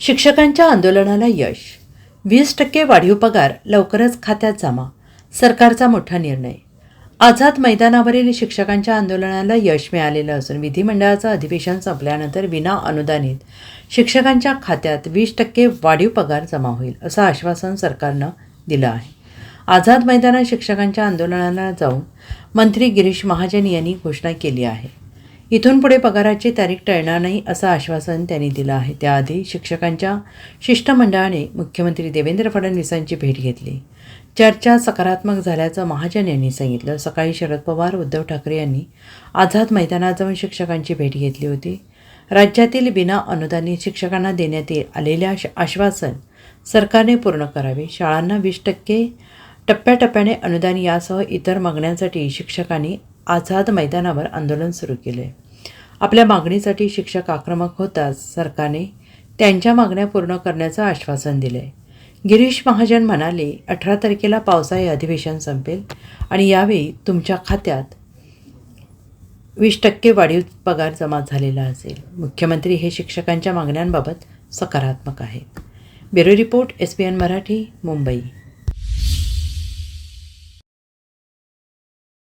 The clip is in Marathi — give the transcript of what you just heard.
शिक्षकांच्या आंदोलनाला यश. वीस टक्के वाढीव पगार लवकरच खात्यात जमा. सरकारचा मोठा निर्णय. आझाद मैदानावरील शिक्षकांच्या आंदोलनाला यश मिळालेलं असून विधिमंडळाचं अधिवेशन संपल्यानंतर विना अनुदानित शिक्षकांच्या खात्यात वीस टक्के वाढीव पगार जमा होईल असं आश्वासन सरकारनं दिलं आहे. आझाद मैदानात शिक्षकांच्या आंदोलनाला जाऊन मंत्री गिरीश महाजन यांनी घोषणा केली आहे. इथून पुढे पगाराची तारीख टळणार नाही असं आश्वासन त्यांनी दिलं आहे. त्याआधी शिक्षकांच्या शिष्टमंडळाने मुख्यमंत्री देवेंद्र फडणवीसांची भेट घेतली. चर्चा सकारात्मक झाल्याचं महाजन यांनी सांगितलं. सकाळी शरद पवार उद्धव ठाकरे यांनी आझाद मैदानात जाऊन शिक्षकांची भेट घेतली होती. राज्यातील बिना अनुदानित शिक्षकांना देण्यात आलेल्या आश्वासन सरकारने पूर्ण करावे. शाळांना वीस टक्के टप्प्याटप्प्याने अनुदान यासह इतर मागण्यांसाठी शिक्षकांनी आझाद मैदानावर आंदोलन सुरू केले. आपल्या मागणीसाठी शिक्षक आक्रमक होताच सरकारने त्यांच्या मागण्या पूर्ण करण्याचं आश्वासन दिले. गिरीश महाजन म्हणाले अठरा तारखेला पावसाळी अधिवेशन संपेल आणि यावेळी तुमच्या खात्यात वीस टक्के वाढीव पगार जमा झालेला असेल. मुख्यमंत्री हे शिक्षकांच्या मागण्यांबाबत सकारात्मक आहेत. Bureau report S P N Marathi Mumbai.